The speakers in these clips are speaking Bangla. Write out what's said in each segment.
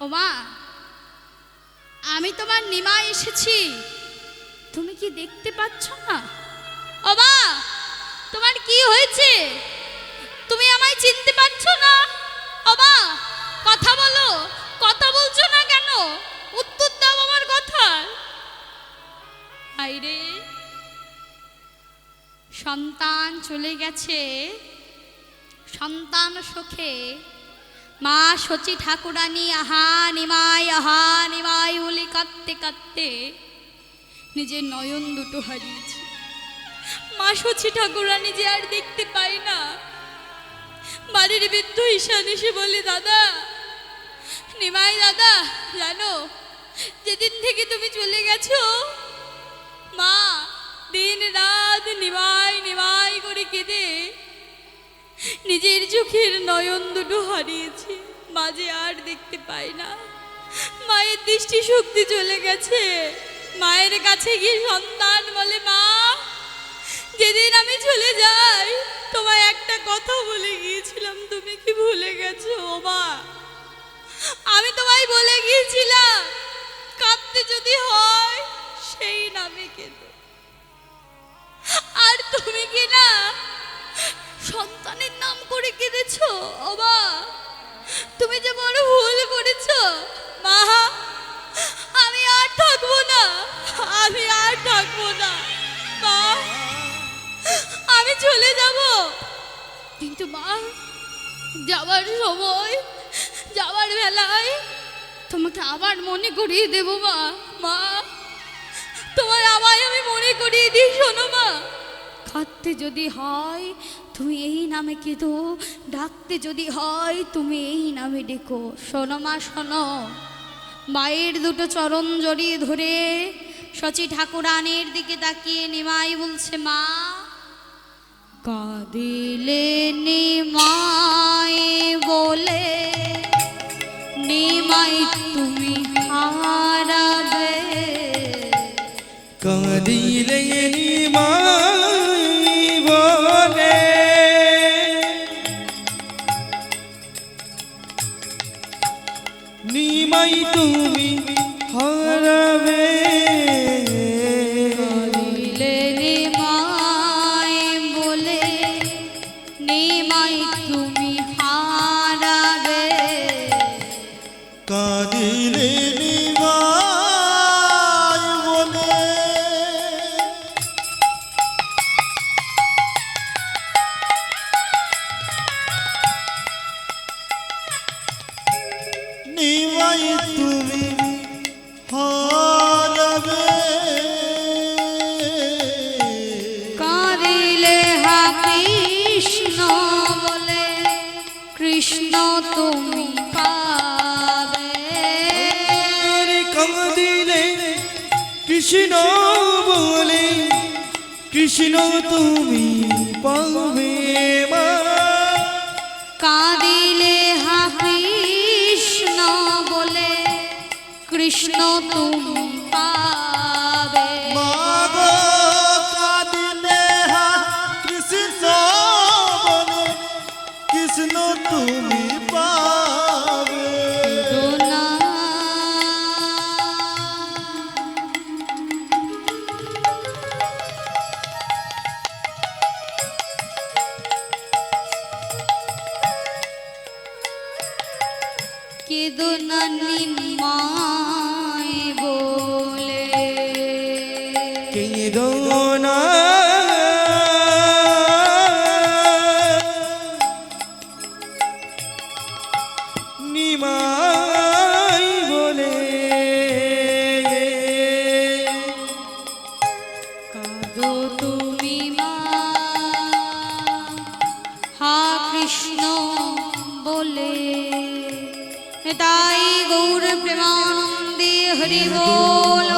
ও মা আমি তোমার নিমা এসেছি। তুমি কি দেখতে পাচ্ছ না? ও মা তোমার কি হয়েছে? তুমি আমায় চিনতে পারছ না? ও মা কথা বলো, কথা বলছো না কেন? উত্তর দাও আমার কথা। আইরে, সন্তান চলে গেছে। সন্তান সুখে মা শচী ঠাকুরানী, আহা নিমাই আহা নিমাই বলে কাঁদতে কাঁদতে নিজের নয়ন দুটো হারিয়েছে। মা শচী ঠাকুরানী যে আর দেখতে পাই না, বাড়ির বৃদ্ধ ঈশান এসে বলে, দাদা, নিমাই দাদা, জানো, যেদিন থেকে তুমি চলে গেছো, মা দিন রাত নিমাই নিমাই করে কেঁদে নিজের চোখের নয়ন দুটো হারিয়েছি। মাঝে আর দেখতে পাই না। মায়ের দৃষ্টি শক্তি চলে গেছে। মায়ের কাছে গিয়ে সন্তান বলে, মা, যেদিন আমি চলে যাই, তোমায় একটা কথা বলে গিয়েছিলাম। তুমি কি ভুলে গেছো, ও মা? আমি তোমায় বলে গিয়েছিলাম, কাঁদতে যদি হয়, সেই নামে কেঁদো। আর তুমি কি না সন্তানের নাম করে কেঁদেছো? অবা, তুমি যে বড় ভুল করেছ। মা, আমি আর থাকব না। আমি আর থাকব না। মা, আমি চলে যাব। কিন্তু মা, যাওয়ার সময়, যাওয়ার বেলায় তোমাকে আবার মনে করিয়ে দেবো মা। মা তোমার আমায় আমি মনে করিয়ে দিই, শোনো মা। খাটতে যদি হয় তুমি এই নামে কেঁদো, ডাকতে যদি হয় তুমি এই নামে ডেকো। শোনো মা, শোনো। মায়ের দুটো চরণ জড়িয়ে ধরে শচী ঠাকুরানের দিকে তাকিয়ে নিমাই বলছে, মা, কাঁদিলে নিমাই বলে, নিমাই তুমি হারাবে। কাঁদিলে নিমাই কৃষ্ণ তুমি কাঁদো তুমি মা। হা কৃষ্ণ বলে। তাই গৌর প্রেমানন্দে হরি বল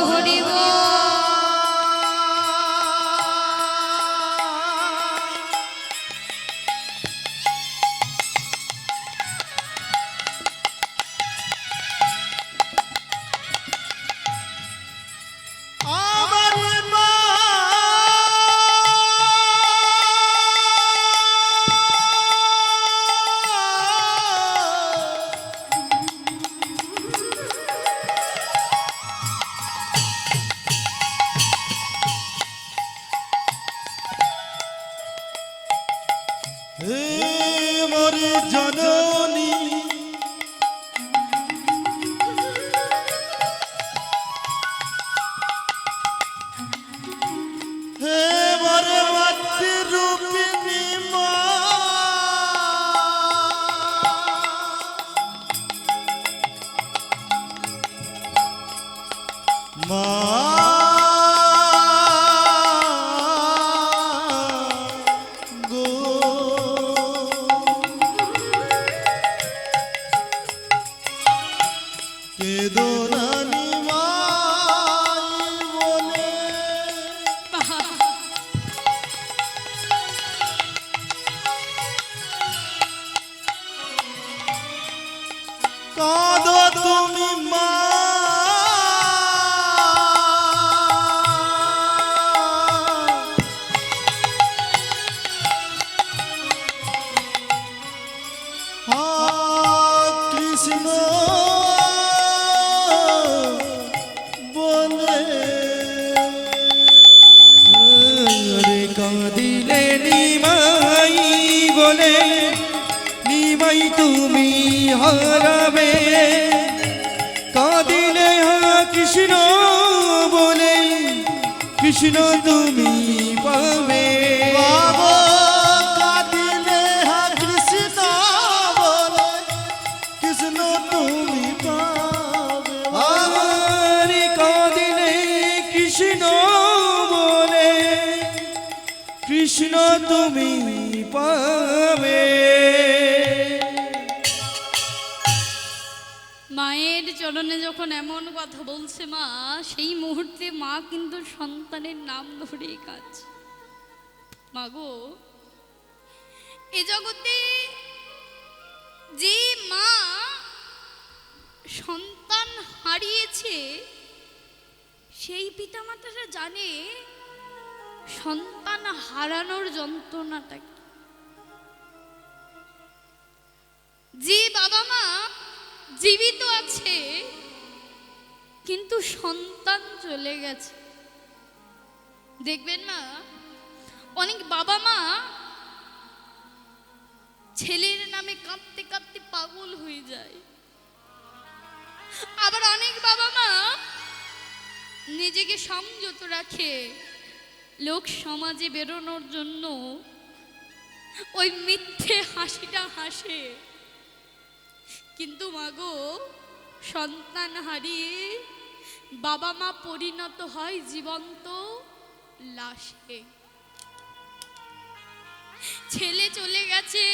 কৃষ্ণ তুমি মায়ের চরণে যখন এমন কথা বলছে মা, সেই মুহূর্তে মা কিন্তু সন্তানের নাম ধরেই কাজ মাগো এ জগতে যে মা সন্তান হারিয়েছে, সেই পিতামাতারা জানে সন্তান হারানোর যন্ত্রণাটা কি? যে বাবা মা জীবিত আছে, কিন্তু সন্তান চলে গেছে। দেখবেন মা, অনেক বাবা মা ছেলের নামে কাঁদতে কাঁদতে পাগল হয়ে যায়। আবার অনেক বাবা মা নিজেকে সংযত রাখে, লোক সমাজে বেরোনোর জন্য ওই মিথ্যে হাসিটা হাসে। কিন্তু মাগো, সন্তান হারিয়ে বাবা মা পরিণত হয় জীবন্ত লাশে। ছেলে চলে গেছে,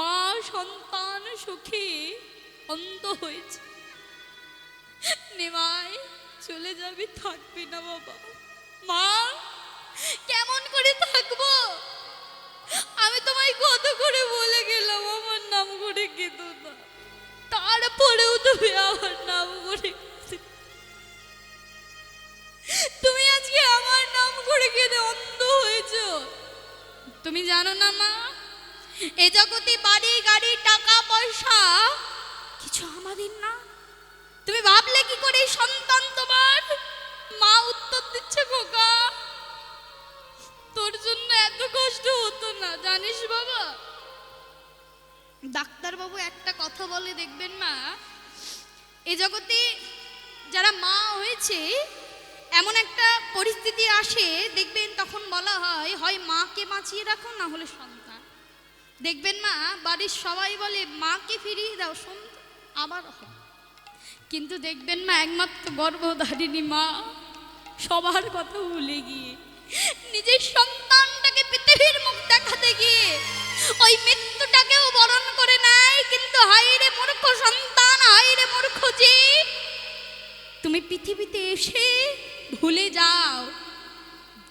মা সন্তান সুখী অন্ত হয়েছে। নেমাই চলে যাবি, থাকবি না বাবা। মা, কেমন করে থাকব? আমি তোমায় কত করে বলে গেলাম, আমার নাম করে কেঁদো না। তারপরেও তুমি আমার নাম করে তুমি আজকে আমার নাম করে কেঁদে অন্ধ হয়েছো। তুমি জানো না মা, এ জগতে বাড়ি বাঁচিয়ে রাখো না হলে সন্তান। দেখবেন মা, বাড়ির সবাই বলে, মাকে ফিরিয়ে দাও সন্তান আবার হয়। কিন্তু দেখবেন মা, একমাত্র গর্ভধারিণী মা, সবার কথা ভুলে গিয়ে, নিজের সন্তানটাকে পৃথিবীর মুখ দেখাতে গিয়ে, ওই মৃত্যুটাকেও বরণ করে নেয়। কিন্তু হাইরে মূর্খ সন্তান হাইরে মূর্খ যে তুমি পৃথিবীতে এসে ভুলে যাও।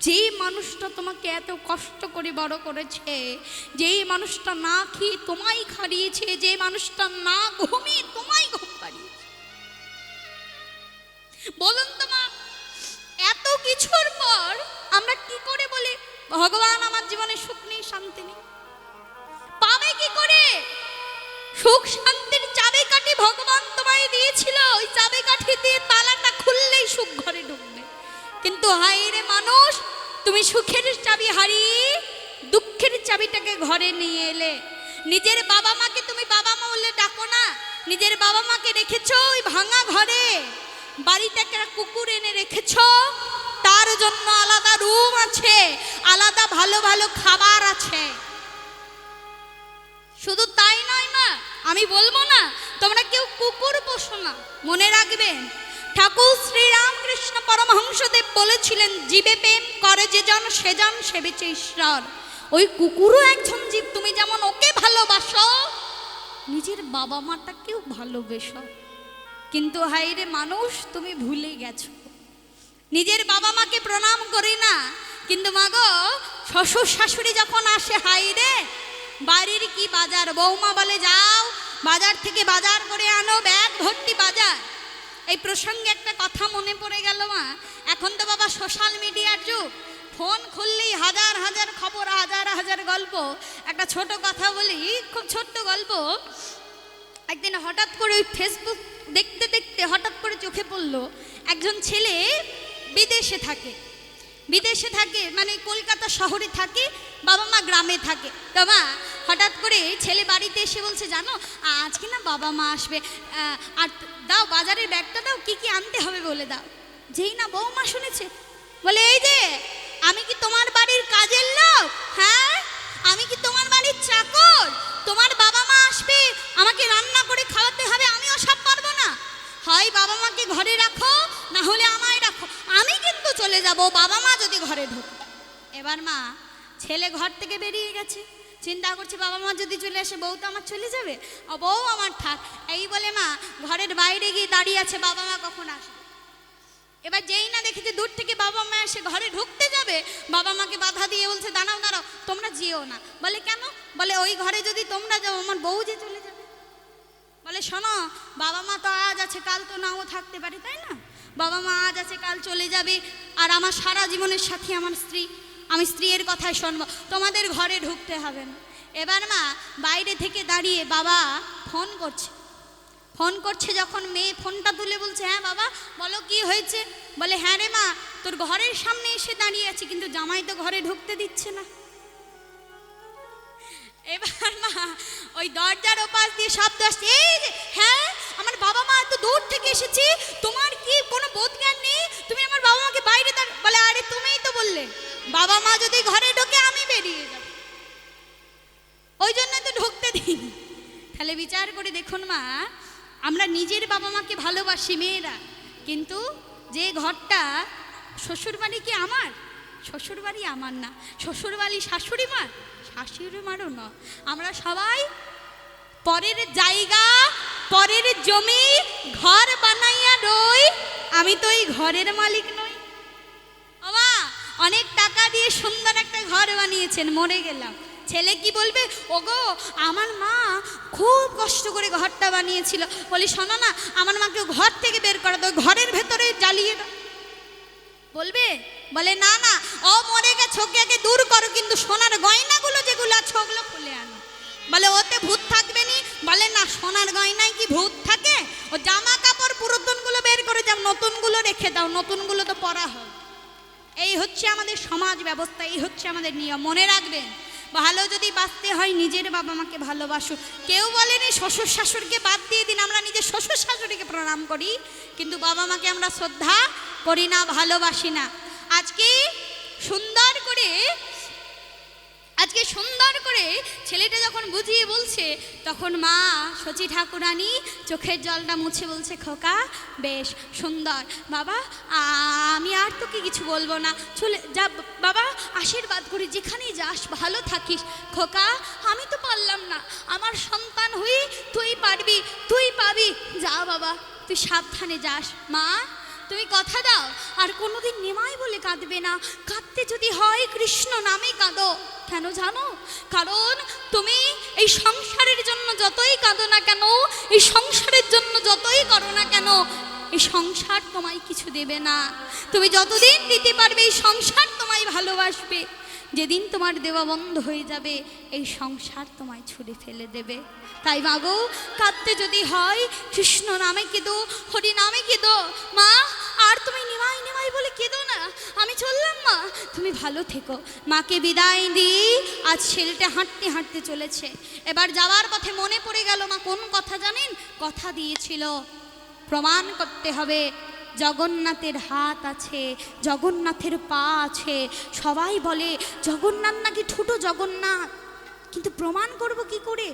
যে মানুষটা তোমাকে এত কষ্ট করে বড় করেছে যেই মানুষটা না খেয়ে তোমায় খাড়িয়েছে, যে মানুষটা না ঘুমিয়ে তোমায় ঘুম পাড়িয়েছে। বলুন তো মা, এত কিছুর পর আমরা কি করে বলি, ভগবান আমার জীবনে সুখ নেই, শান্তি নেই? পাবে কি করে? সুখ শান্তির চাবিকাঠি ভগবান তোমায় দিয়েছিল, ওই চাবিকাঠি দিয়ে তালাটা খুললেই সুখ ঘরে ঢুকবে। কিন্তু হাই রে মানুষ, তুমি সুখের চাবি হারিয়ে দুঃখের চাবিটাকে ঘরে নিয়ে এলে। নিজের বাবা মাকে তুমি বাবা মা বলে ডাকো না, নিজের বাবা মাকে রেখেছ ওই ভাঙা ঘরে। বাড়িতে একটা কুকুর এনে রেখেছ, তার জন্য আলাদা রুম আছে, আলাদা ভালো ভালো খাবার আছে। শুধু তাই নয় মা, আমি বলব না, তোমরা কেউ কুকুর পোষো না, মনে রাখবেন ঠাকুর শ্রীরামকৃষ্ণ পরমহংসদেব বলেছিলেন, জীবে প্রেম করে যে জন, সে জন সেবেছে ঈশ্বর। ওই কুকুরও একজন জীব, তুমি যেমন ওকে ভালোবাসো, নিজের বাবা মাটাকেও ভালোবেসো। কিন্তু হাইরে মানুষ, তুমি ভুলে গেছো। নিজের বাবা মাকে প্রণাম করি না, কিন্তু মাগো, শ্বশুর শাশুড়ি যখন আসে হাইরে বাড়ির কি বাজার? বৌমা বলে, যাও, বাজার থেকে বাজার করে আনো, ব্যাগ ভর্তি বাজার। এই প্রসঙ্গে একটা কথা মনে পড়ে গেল, মা। এখন তো বাবা সোশ্যাল মিডিয়ার যুগ। ফোন খুললেই হাজার হাজার খবর, হাজার হাজার গল্প। একটা ছোট কথা বলি, খুব ছোট্ট গল্প। একদিন হঠাৎ করে ওই ফেসবুক দেখতে দেখতে হঠাৎ করে চোখে পড়ল, একজন ছেলে বিদেশে থাকে। বিদেশে থাকে মানে কলকাতা শহরে থাকে, বাবা মা গ্রামে থাকে। মা, হঠাৎ করে ছেলে বাড়িতে এসে বলছে, জানো, আজকে না বাবা মা আসবে। আর দাও বাজারের ব্যাগটা দাও, কি কি আনতে হবে বলে দাও। যেই না বৌমা শুনেছে, বলে, এই যে, আমি কি তোমার বাড়ির কাজের লোক? হ্যাঁ? আমি কি তোমার বাড়ির চাকর? তোমার বাবা মা আসবে, আমাকে রান্না করে খাওয়াতে হবে, আমিও সব পারব না। হয় বাবা মাকে ঘরে রাখো, না হলে আমায় রাখো। আমি কিন্তু চলে যাব, বাবা মা যদি ঘরে ঢোকে। এবার মা, ছেলে ঘর থেকে বেরিয়ে গেছে। চিন্তা করছে বাবা মা যদি চলে আসে, বউ তো আমার চলে যাবে? বউ আমার থাক। এই বলে মা, ঘরের বাইরে গিয়ে দাঁড়িয়ে আছে, বাবা মা কখন আসবে? এবার যেই না দেখেছে, দূর থেকে বাবা মা এসে ঘরে ঢুকতে যাবে, বাবা মাকে বাধা দিয়ে বলছে, দাঁড়াও দাঁড়াও, তোমরা যেও না। বলে, কেন? বলে, ওই ঘরে যদি তোমরা যাও, আমার বউ যে চলে যাবে। বলে, শোনো, বাবা মা তো আজ আছে, কাল তো নাও থাকতে পারে, তাই না? বাবা মা আজ আছে, কাল চলে যাবে। আর আমার সারা জীবনের সাথী আমার স্ত্রী। আমি স্ত্রীর কথাই শুনব। তোমাদের ঘরে ঢুকতে হবে না। এবার মা, বাইরে থেকে দাঁড়িয়ে বাবা ফোন করছে। ফোন করছে যখন মেয়ে ফোনটা তুলে বলছে হ্যাঁ বাবা, বলো কি হয়েছে? বলে হ্যাঁ রে মা, তোর ঘরের সামনে এসে দাঁড়িয়ে আছে, কিন্তু জামাই তো ঘরে ঢুকতে দিচ্ছে না। এবার মা, ওই দরজার ওপাশ দিয়ে শব্দ আসছে, এই যে হ্যাঁ আমার বাবা মা এত দূর থেকে এসেছি, তোমার কি কোনো বোধ জ্ঞান নেই? তুমি আমার বাবা মাকে বাইরে দাঁড় বলে, আরে তুমিই তো বললে, বাবা মা যদি ঘরে ঢোকে, আমি বেরিয়ে যাব। ওই জন্য তো ঢুকতে দিইনি। তাহলে বিচার করে দেখুন মা, আমরা নিজের বাবা মাকে ভালোবাসি মেয়েরা, কিন্তু যে ঘরটা শ্বশুরবাড়ি কি আমার? শ্বশুরবাড়ি আমার না। শ্বশুরবাড়ি শাশুড়ি মার? শাশুড়ি মারও না আমরা সবাই পরের জায়গা পরের জমি ঘর বানাইয়া রই, আমি তো এই ঘরের মালিক নই। আমা অনেক টাকা দিয়ে সুন্দর একটা ঘর বানিয়েছেন, মরে গেলাম। ছেলে কি বলবে? ওগো, আমার মা খুব কষ্ট করে ঘরটা বানিয়েছিল। বলি, শোনো না, আমার মাকে ঘর থেকে বের করে দাও, ঘরের ভেতরে জ্বালিয়ে দাও। বলবে? বলে, না না, ও মরে গেছে, ওকে দূর করো, কিন্তু সোনার গয়নাগুলো যেগুলো আছে, ওগুলো বলে, ওতে ভূত থাকবে নি? বলে, না, সোনার গয়নায় কি ভূত থাকে? ও জামা কাপড় পুরাতনগুলো বের করে যাও নতুনগুলো রেখে দাও, নতুনগুলো তো পরা হয়। এই হচ্ছে আমাদের সমাজ ব্যবস্থা, এই হচ্ছে আমাদের নিয়ম। মনে রাখবেন, ভালো যদি বাঁচতে হয়, নিজের বাবা মাকে ভালোবাসো কেউ বলেনি, শ্বশুর শাশুড়িকে বাদ দিয়ে দিন, আমরা নিজের শ্বশুর শাশুড়িকে প্রণাম করি। কিন্তু বাবা মাকে আমরা শ্রদ্ধা করি না, ভালোবাসি না। আজকে সুন্দর করে আজকে সুন্দর করে ছেলেটা যখন বুঝিয়ে বলছে, তখন মা, শচী ঠাকুরানী চোখের জলটা মুছে বলছে, খোকা, বেশ সুন্দর। বাবা, আমি আর তোকে কিছু বলব না। চলে যা, বাবা, আশীর্বাদ করি, যেখানেই যাস, ভালো থাকিস। খোকা, আমি তো পারলাম না। আমার সন্তান হয়ে তুই পারবি, তুই পাবি। যা বাবা, তুই সাবধানে যাস। মা তুমি কথা দাও। আর কোনোদিন নেমাই বলে কাঁদবে না। কাঁদতে যদি হয় কৃষ্ণ নামে কাঁদো। কেন জানো? কারণ তুমি এই সংসারের জন্য যতই কাঁদো না কেন, এই সংসারের জন্য যতই করো না কেন, এই সংসার তোমায় কিছু দেবে না। তুমি যতদিন দিতে পারবে, এই সংসার তোমায় ভালোবাসবে। যেদিন তোমার দেওয়া বন্ধ হয়ে যাবে, এই সংসার তোমায় ছুড়ে ফেলে দেবে। তাই মাগো কাঁদতে যদি হয়, কৃষ্ণ নামে কেঁদো, হরি নামে কেঁদো। মা, আর তুমি নিমাই নিমাই বলে কেঁদো না। আমি চললাম মা, তুমি ভালো থেকো। মাকে বিদায় দিই, আজ ছেলেটা হাঁটতে হাঁটতে চলেছে। এবার যাওয়ার পথে মনে পড়ে গেল মা কোন কথা জানেন? কথা দিয়েছিল, প্রমাণ করতে হবে। জগন্নাথের হাত আছে, জগন্নাথের পা আছে। সবাই বলে, জগন্নাথ নাকি ঠুটো জগন্নাথ? কিন্তু প্রমাণ করব কি করে?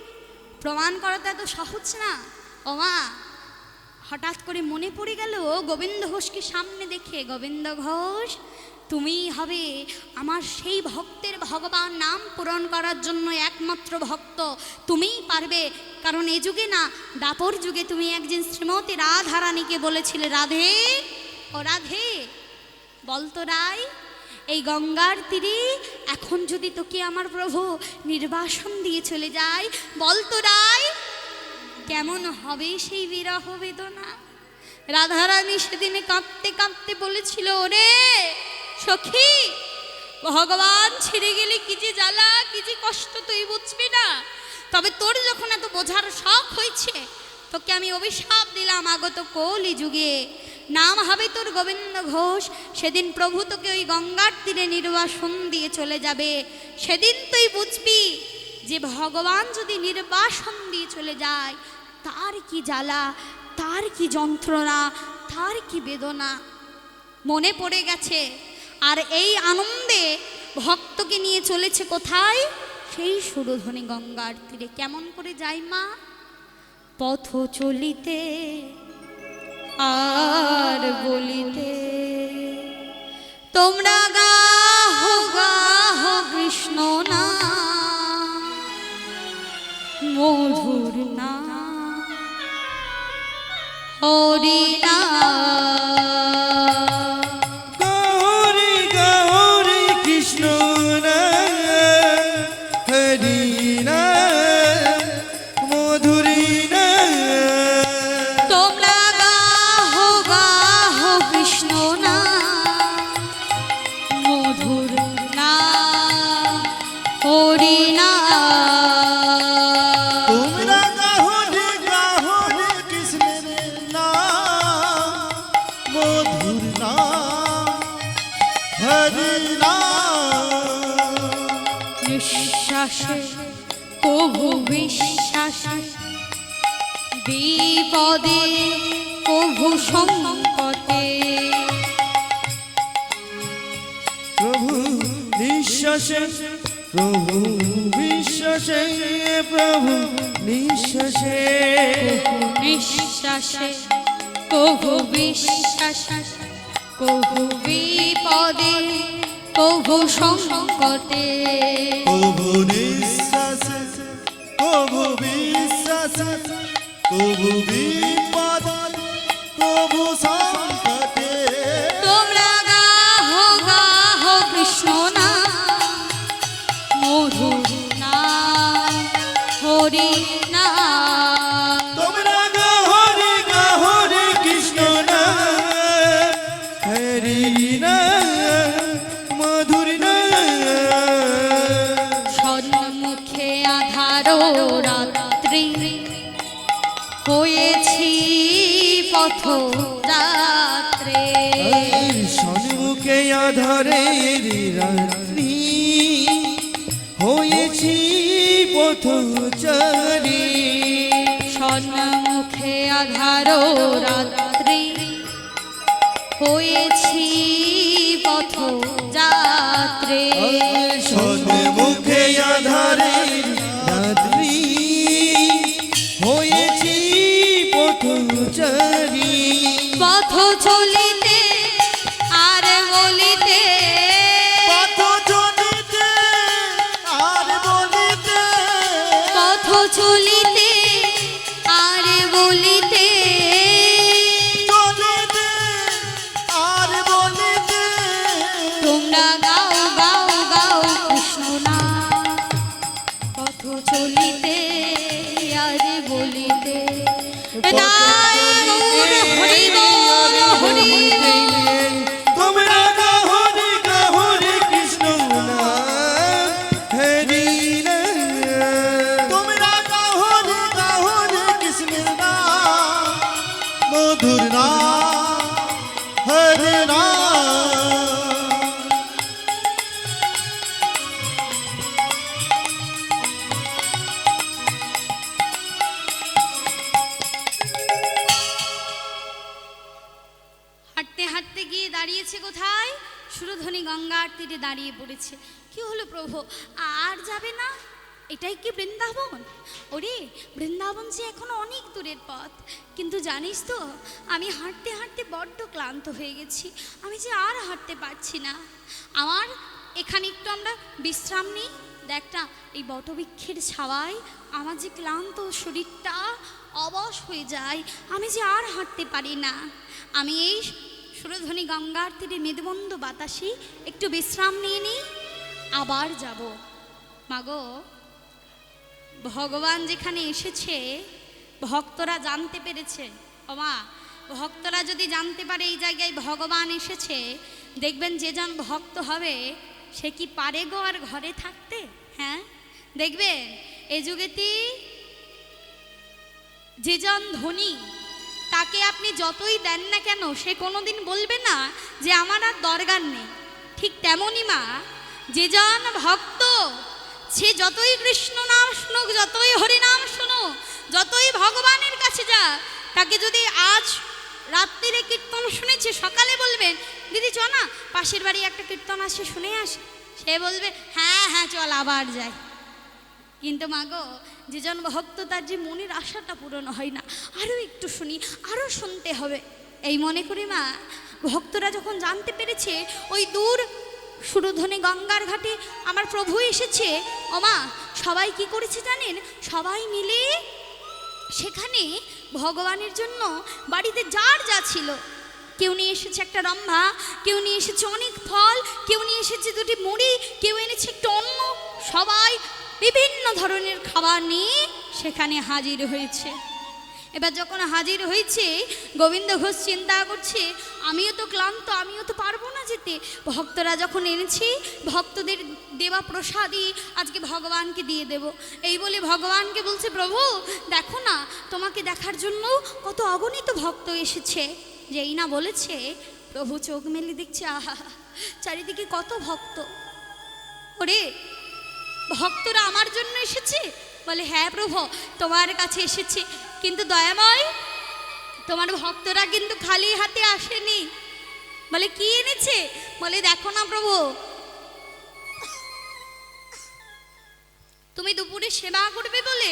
প্রমাণ করাটা এত সহজ না। ও মা হঠাৎ করে মনে পড়ে গেল গোবিন্দ ঘোষকে সামনে দেখে, গোবিন্দ ঘোষ তুমিই হবে আমার সেই ভক্তের ভগবান। নাম পূরণ করার জন্য একমাত্র ভক্ত। তুমিই পারবে। কারণ এ যুগে না, দাপর যুগে তুমি একজন শ্রীমতী রাধারানীকে বলেছিলে, রাধে ও রাধে বলতো রায় এই গঙ্গার তীরে এখন যদি তোকে আমার প্রভু নির্বাসন দিয়ে চলে যায় বলতো রায় কেমন হবে সেই বিরহ বেদনা? রাধারানী সেদিনে কাঁপতে কাঁপতে বলেছিল, ওরে সখী, ভগবান ছেড়ে গেলে কি যে জ্বালা, কি যে কষ্ট, তুই বুঝবি না। তবে তোর যখন এত বোঝার শখ হয়েছে, তোকে আমি অভিশাপ দিলাম আগত কলি যুগে। নাম হবে তোর গোবিন্দ ঘোষ, সেদিন প্রভু তোকে ওই গঙ্গার তীরে নির্বাসন দিয়ে চলে যাবে। সেদিন তুই বুঝবি যে ভগবান যদি নির্বাসন দিয়ে চলে যায়, তার কি জ্বালা, তার কি যন্ত্রণা, তার কি বেদনা? মনে পড়ে গেছে আর এই আনন্দে ভক্তকে নিয়ে চলেছে কোথায়? সেই সুরধ্বনি গঙ্গার তীরে। কেমন করে যাই মা? পথ চলিতে, আর বলিতে, তোমরা গাহ গাহ কৃষ্ণ না, মধুর না। হরি বিপদে প্রভু সংকটে। প্রভু নিঃশ্বাসে প্রভু বিশ্বাসে প্রভু নিঃশ্বাসে। নিঃশ্বাসে প্রভু বিশ্বাসে প্রভু বিপদে প্রভু সংকটে। প্রভু নিঃশ্বাস প্রভু বিশ্বাস প্রভু বিপদ তবু সংকটে দাঁড়িয়েছে কোথায়? সুরধ্বনি গঙ্গার তীরে দাঁড়িয়ে পড়েছে। কি হলো প্রভু? এটাই কি বৃন্দাবন? ওরে, বৃন্দাবন যে এখন অনেক দূরের পথ। কিন্তু জানিস তো, আমি হাঁটতে হাঁটতে বড্ড ক্লান্ত হয়ে গেছি। আমি যে আর হাঁটতে পারছি না। আমার এখানে একটু আমরা বিশ্রাম নিই। দেখ না, এই বটবৃক্ষের ছাওয়ায় আমার যে ক্লান্ত শরীরটা অবশ হয়ে যায়। আমি যে আর হাঁটতে পারি না। আমি এই সুরধ্বনি গঙ্গার তীরে মেদবন্ধ বাতাসে একটু বিশ্রাম নিয়ে নিই আবার যাব। মাগো ভগবান যেখানে এসেছে, ভক্তরা জানতে পেরেছে। ওমা ভক্তরা যদি জানতে পারে এই জায়গায় ভগবান এসেছে, দেখবেন যে জন ভক্ত হবে, সে কি পারে গো আর ঘরে থাকতে? হ্যাঁ? দেখবেন, এ যুগেতে যে জন ধনী, তাকে আপনি যতই দেন না কেন, সে কোনোদিন বলবে না যে আমার আর দরকার নেই। ঠিক তেমনই মা, যে জন ভক্ত সে যতই কৃষ্ণ নাম শুনুক, যতই হরিনাম শুনুক, যতই ভগবানের কাছে যা, তাকে যদি আজ রাত্রিরে কীর্তন শুনেছে, সকালে বলবেন, দিদি, চ না, পাশের বাড়ি একটা কীর্তন আসে শুনে আসে। সে বলবে হ্যাঁ হ্যাঁ চল আবার যাই। কিন্তু মাগো যেজন ভক্ত, তার যে মনের আশাটা পূরণ হয় না, আরও একটু শুনি, আরও শুনতে হবে। এই মনে করি মা, ভক্তরা যখন জানতে পেরেছে, ওই দূর সুরধ্বনি গঙ্গার ঘাটে আমার প্রভু এসেছে। ওমা, সবাই কি করেছে জানেন? সবাই মিলে সেখানে ভগবানের জন্য বাড়িতে যার যা ছিল। কেউ নিয়ে এসেছে একটা রম্ভা, কেউ নিয়ে এসেছে অনেক ফল, কেউ নিয়ে এসেছে দুটি মুড়ি, কেউ এনেছে একটু অন্ন। সবাই বিভিন্ন ধরনের খাবার নিয়ে সেখানে হাজির হয়েছে। এবার যখন হাজির হয়েছে, গোবিন্দ ঘোষ চিন্তা করছে, আমিও তো ক্লান্ত, আমিও তো পারব না যেতে। ভক্তরা যখন এনেছি, ভক্তদের দেওয়া প্রসাদই আজকে ভগবানকে দিয়ে দেব। এই বলে ভগবানকে বলছে, প্রভু, দেখো না, তোমাকে দেখার জন্য কত অগণিত ভক্ত এসেছে। যেই না বলেছে, প্রভু চোখ মেলে দেখছে, আহা, চারিদিকে কত ভক্ত। ওরে, ভক্তরা আমার জন্য এসেছে? বলে হ্যাঁ প্রভু, তোমার কাছে এসেছে। কিন্তু দয়াময়, তোমার ভক্তরা কিন্তু খালি হাতে আসেনি। বলে, কি এনেছে? বলে, দেখো না প্রভু। তুমি দুপুরে সেবা করবে বলে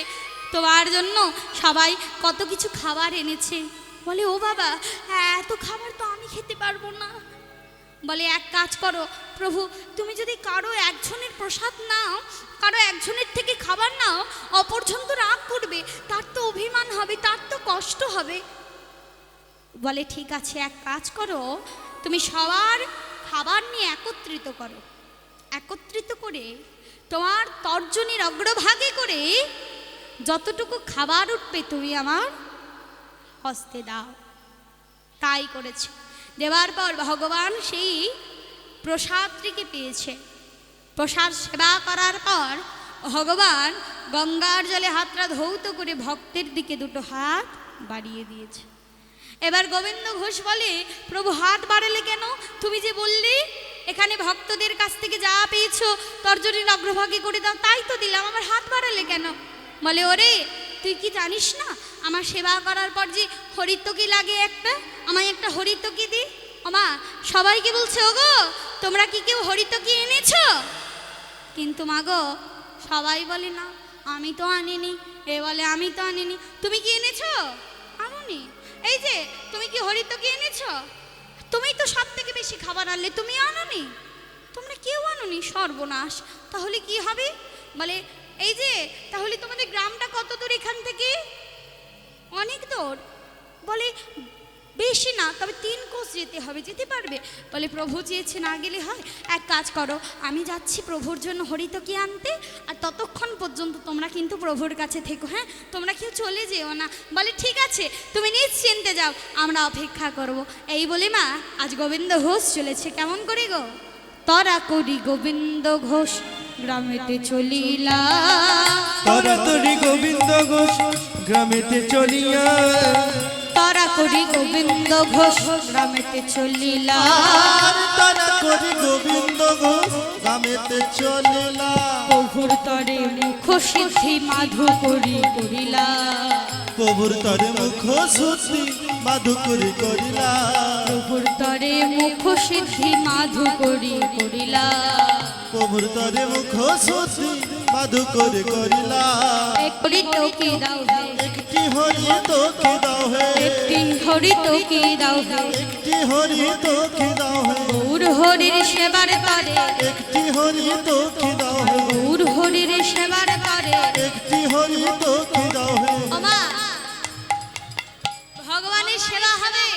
তোমার জন্য সবাই কত কিছু খাবার এনেছে। বলে, ও বাবা, এত খাবার তো আমি খেতে পারব না। বলে, এক কাজ করো, প্রভু, তুমি যদি কারও একজনের প্রসাদ নাও, কারও একজনের থেকে খাবার নাও, অপরজন তো রাগ করবে, তার তো অভিমান হবে, তার তো কষ্ট হবে। বলে, ঠিক আছে, এক কাজ করো, তুমি সবার খাবার নিয়ে একত্রিত করো। একত্রিত করে তোমার তর্জনীর অগ্রভাগে করে যতটুকু খাবার উঠবে, তুমি আমার হস্তে দাও। তাই করেছে। দেওয়ার পর ভগবান সেই প্রসাদটিকে পেয়েছে। প্রসাদ সেবা করার পর ভগবান গঙ্গার জলে হাতটা ধৌত করে ভক্তের দিকে দুটো হাত বাড়িয়ে দিয়েছে। এবার গোবিন্দ ঘোষ বলে, প্রভু, হাত বাড়ালে কেন? তুমি যে বললি, এখানে ভক্তদের কাছ থেকে যা পেয়েছ, তর্জনীর অগ্রভাগে করে দাও, তাই তো দিলাম, আমার হাত বাড়ালে কেন? বলে, ওরে, তুই কি জানিস না? আমার সেবা করার পর যে হরিত্বকি লাগে একটা, আমায় একটা হরিত্বকি দি। আমা সবাইকে বলছে, ওগো, তোমরা কি কেউ হরিত্বকি এনেছ? কিন্তু মাগো সবাই বলে, না, আমি তো আনিনি। এ বলে, আমি তো আনিনি। তুমি কি এনেছো? আনুনি এই যে, তুমি কি হরিত্বকি এনেছো? তুমি তো সব থেকে বেশি খাবার আনলে তুমি আনোনি? তোমরা কেউ আনোনি, সর্বনাশ। তাহলে কি হবে? বলে, এই যে, তাহলে তোমাদের গ্রামটা কত দূর এখান থেকে? অনেক দূর। বলে, বেশি না, তবে তিন কোষ যেতে হবে, যেতে পারবে? বলে, প্রভু চেয়েছে না গেলে হয়। এক কাজ করো, আমি যাচ্ছি প্রভুর জন্য হরিতকি আনতে, আর ততক্ষণ পর্যন্ত তোমরা কিন্তু প্রভুর কাছে থেকো হ্যাঁ? তোমরা কেউ চলে যেও না। বলে, ঠিক আছে, তুমি নিশ্চিন্তে যাও, আমরা অপেক্ষা করব। এই বলে মা, আজ গোবিন্দ ঘোষ চলেছে। কেমন করে গো? তরা করি গোবিন্দ ঘোষ। গ্রামেতে চলিলা। তরাতরি গোবিন্দ ঘোষ গ্রামেতে চলিয়া। তরা করি গোবিন্দ ঘোষ গ্রামেতে চলিলা। তারা করি গোবিন্দ ঘোষ গ্রামেতে চলিলা। প্রভুর তরে মুখ সিদ্ধি মাধু করি করিলা। প্রভুর তরে মুখ সুতি মাধুকরি করিলা। প্রভুর তরে মুখ সিদ্ধি মাধু করি করিলা। প্রভুর তরে মুখ সুতি মাধু করে করিলা। একটি তোকে দাও হে। একটি হরি তোকে দাও হে। একটি হরি তোকে দাও হে। একটি হরি তোকে দাও হে। গৌর হরির সেবার করে একটি হরি তোকে দাও হে। গৌর হরির সেবার করে একটি হরি তোকে দাও হে। ওমা ভগবানের সেবা হবে।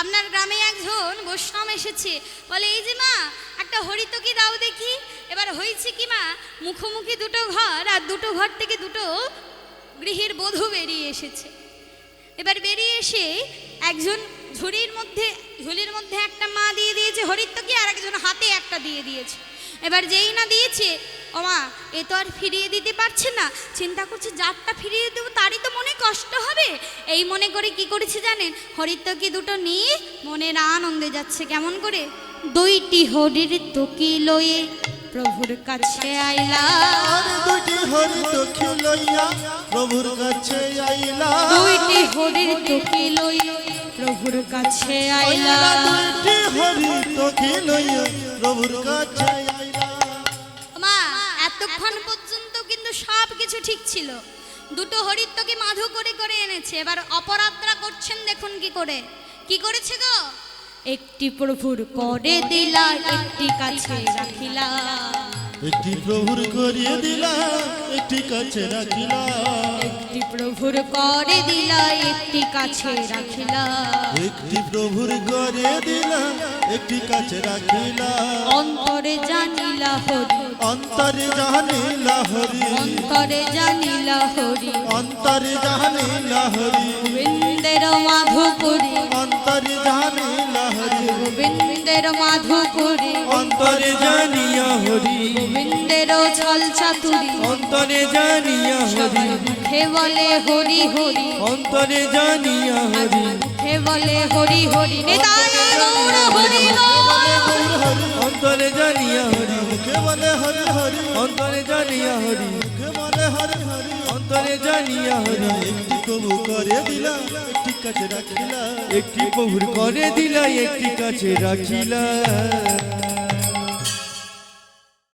আপনার গ্রামে একজন বৈষ্ণব এসেছে। বলে এই যে মা একটা হরিতকি দাও দেখি। এবার হয়েছে কি মা, মুখোমুখি দুটো ঘর আর দুটো ঘর থেকে দুটো গৃহের বধূ বেরিয়ে এসেছে। এবার বেরিয়ে এসে একজন ঝুড়ির মধ্যে, ঝুলির মধ্যে একটা মা দিয়ে দিয়েছে হরিতকি আর একজন হাতে একটা দিয়ে দিয়েছে। এবার যেই না দিয়েছে, ও মা, এ তো আর ফিরিয়ে দিতে পারছে না। চিন্তা করছে, যারটা ফিরিয়ে দেবো তারই তো মনে কষ্ট হবে। এই মনে করে কি করেছে জানেন? হরিতকি দুটো নিয়ে মনের আনন্দে যাচ্ছে কেমন করে? দুইটি হরির তুকি লয়ে প্রভুর কাছে আইলা আর দুটি হরি তোকে লইয়া প্রভুর কাছে আইলা দুইটি হরির তকি লয়ে প্রভুর কাছে আইলা দুইটি হরি তোকে লইয়া প্রভুর কাছে আইলা মা এতক্ষণ পর্যন্ত কিন্তু সব কিছু ঠিক ছিল। দুটো হরিত্বকে মাধু করে করে এনেছে। এবার অপরাধরা করছেন দেখুন কি করে। কি করেছে গো? একটি প্রভুর করে দিলা একটি কাছে রাখিলা। একটি প্রভুর করিয়ে দিলা একটি কাছে রাখিলা। একটি প্রভুর করে দিলা একটি কাছে রাখিলা। প্রভুর করিয়ে দিলা একটি কাছে রাখিলা। অন্তরে জানিলা হরি। অন্তরে জানিলা হরি। অন্তরে জানিলা হরি। অন্তরে জানিলা হরি। গোবিন্দের মাধু করি অন্তরে জানিলা হরি। গোবিন্দের মাধু করি অন্তরে জানিয়া হরি। গোবিন্দের ছল চাতুরি। অন্তরে জানিয়া হরি। মুখে বলে হরি হরি। অন্তরে জানিয়া হরি। বলে হরি হরি হরি গৌর হরি অন্তরে জানিয়া হরি মুখে বলে হরি হরি অন্তরে জানিয়া হরি মুখে বলে হরি হরি অন্তরে জানিয়া হরি। একটি কবু করে দিলা একটি কাছে রাখিলা একটি প্রভুর করে দিলা একটি কাছে রাখিলা।